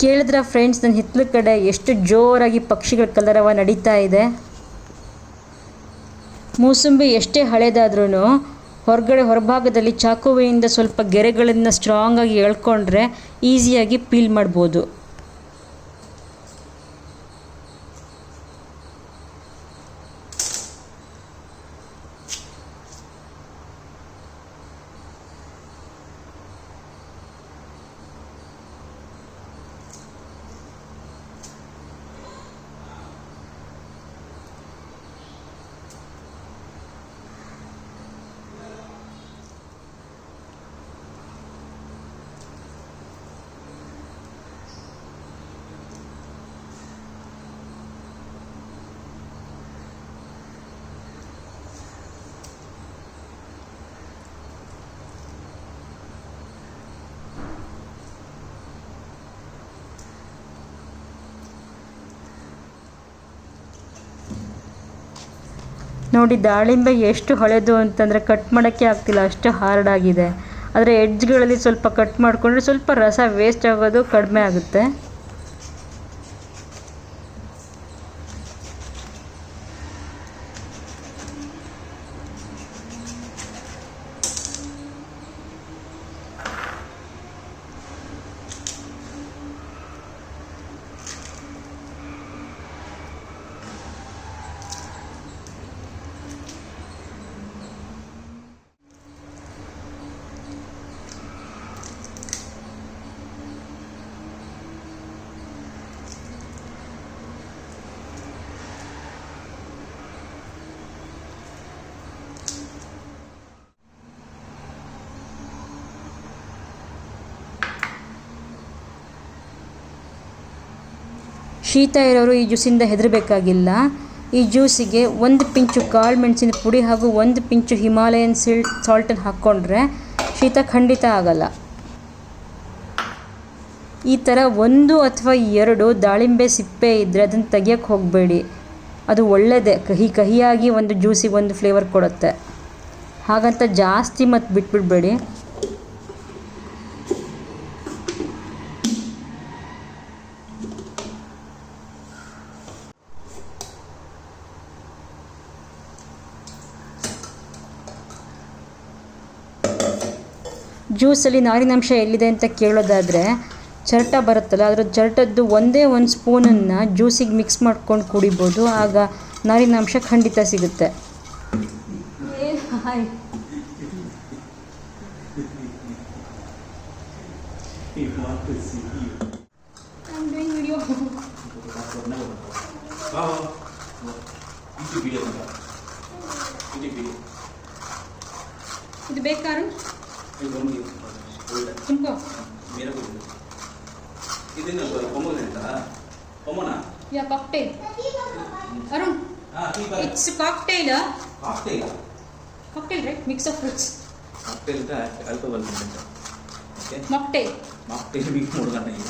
ಕೇಳಿದ್ರ ಫ್ರೆಂಡ್ಸ್ ನನ್ನ ಹಿತ್ತಲ ಕಡೆ ಎಷ್ಟು ಜೋರಾಗಿ ಪಕ್ಷಿಗಳ ಕಲರವ ನಡೀತಾ ಇದೆ. ಮೂಸಂಬಿ ಎಷ್ಟೇ ಹಳೇದಾದ್ರೂ ಹೊರಗಡೆ ಹೊರಭಾಗದಲ್ಲಿ ಚಾಕುವೆಯಿಂದ ಸ್ವಲ್ಪ ಗೆರೆಗಳನ್ನು ಸ್ಟ್ರಾಂಗಾಗಿ ಎಳ್ಕೊಂಡ್ರೆ ಈಸಿಯಾಗಿ ಪೀಲ್ ಮಾಡ್ಬೋದು. ನೋಡಿ, ದಾಳಿಂಬೆ ಎಷ್ಟು ಹಳೆದು ಅಂತಂದರೆ ಕಟ್ ಮಾಡೋಕ್ಕೆ ಆಗ್ತಿಲ್ಲ, ಅಷ್ಟು ಹಾರ್ಡ್ ಆಗಿದೆ. ಆದರೆ ಎಡ್ಜ್ಗಳಲ್ಲಿ ಸ್ವಲ್ಪ ಕಟ್ ಮಾಡಿಕೊಂಡ್ರೆ ಸ್ವಲ್ಪ ರಸ ವೇಸ್ಟ್ ಆಗೋದು ಕಡಿಮೆ ಆಗುತ್ತೆ. ಶೀತ ಇರೋರು ಈ ಜ್ಯೂಸಿಂದ ಹೆದರಬೇಕಾಗಿಲ್ಲ. ಈ ಜ್ಯೂಸಿಗೆ ಒಂದು ಪಿಂಚು ಕಾಳು ಮೆಣಸಿನ ಪುಡಿ ಹಾಗೂ ಒಂದು ಪಿಂಚು ಹಿಮಾಲಯನ್ ಸಿಲ್ ಸಾಲ್ಟನ್ನು ಹಾಕ್ಕೊಂಡ್ರೆ ಶೀತ ಖಂಡಿತ ಆಗಲ್ಲ. ಈ ಥರ ಒಂದು ಅಥವಾ ಎರಡು ದಾಳಿಂಬೆ ಸಿಪ್ಪೆ ಇದ್ದರೆ ಅದನ್ನು ತೆಗಿಯೋಕ್ಕೆ ಹೋಗಬೇಡಿ. ಅದು ಒಳ್ಳೆಯದೇ ಕಹಿ ಕಹಿಯಾಗಿ ಒಂದು ಜ್ಯೂಸಿಗೆ ಒಂದು ಫ್ಲೇವರ್ ಕೊಡುತ್ತೆ. ಹಾಗಂತ ಜಾಸ್ತಿ ಮತ್ತು ಬಿಟ್ಬಿಡಬೇಡಿ. ಜ್ಯೂಸಲ್ಲಿ ನಾರಿನಂಶ ಎಲ್ಲಿದೆ ಅಂತ ಕೇಳೋದಾದರೆ ಚರಟ ಬರುತ್ತಲ್ಲ ಅದರ ಚರಟದ್ದು ಒಂದೇ ಒಂದು ಸ್ಪೂನನ್ನು ಜ್ಯೂಸಿಗೆ ಮಿಕ್ಸ್ ಮಾಡ್ಕೊಂಡು ಕುಡಿಬೋದು ಆಗ ನಾರಿನಾಂಶ ಖಂಡಿತ ಸಿಗುತ್ತೆ. ಇದು ಬೇಕಾರು? ತುಂಬ್ಕೋ ಇದನ್ನ ಪೊಮ್ಮಗಂತ ಪೊಮ್ಮನ ಯಾ cocktail Arun it's cocktail cocktail cocktail right mix of fruits cocktail alcohol content okay mocktail mocktail mix ಮಾಡೋಣ ಈಗ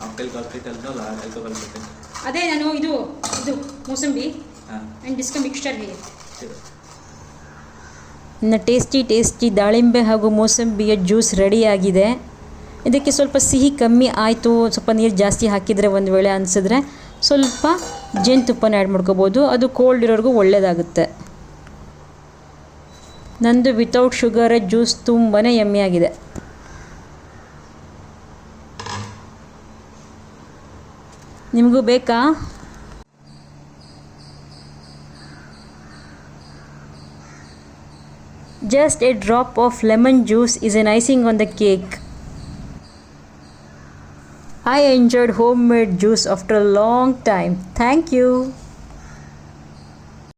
ಕಾಕ್ಟೇಲ್ ಕಾಕ್ಟೇಲ್ ಅಂತ ಆಲ್ಕೋಹಾಲ್ ಕಂಟೆಂಟ್ ಅದೇ ನಾನು ಇದು ಇದು ಮೂಸಂಬಿ ಹಾಂ ಆ್ಯಂಡ್ ಡಿಸ್ಕ ಮಿಕ್ಸ್ಚರ್ ಹೇಳಿ ಇನ್ನು ಟೇಸ್ಟಿ ಟೇಸ್ಟಿ ದಾಳಿಂಬೆ ಹಾಗೂ ಮೋಸಂಬಿಯ ಜ್ಯೂಸ್ ರೆಡಿಯಾಗಿದೆ ಇದಕ್ಕೆ ಸ್ವಲ್ಪ ಸಿಹಿ ಕಮ್ಮಿ ಆಯಿತು, ಸ್ವಲ್ಪ ನೀರು ಜಾಸ್ತಿ ಹಾಕಿದರೆ ಒಂದು ವೇಳೆ ಅನಿಸಿದ್ರೆ ಸ್ವಲ್ಪ ಜೇನುತುಪ್ಪನ ಆ್ಯಡ್ ಮಾಡ್ಕೋಬೋದು. ಅದು ಕೋಲ್ಡ್ ಇರೋರಿಗೂ ಒಳ್ಳೆಯದಾಗುತ್ತೆ ನಂದು ವಿತೌಟ್ ಶುಗರ್ ಜ್ಯೂಸ್ ತುಂಬಾ ಯಮ್ಮಿಯಾಗಿದೆ ನಿಮಗೂ ಬೇಕಾ? Just a drop of lemon juice is an icing on the cake. I enjoyed homemade juice after a long time. Thank you.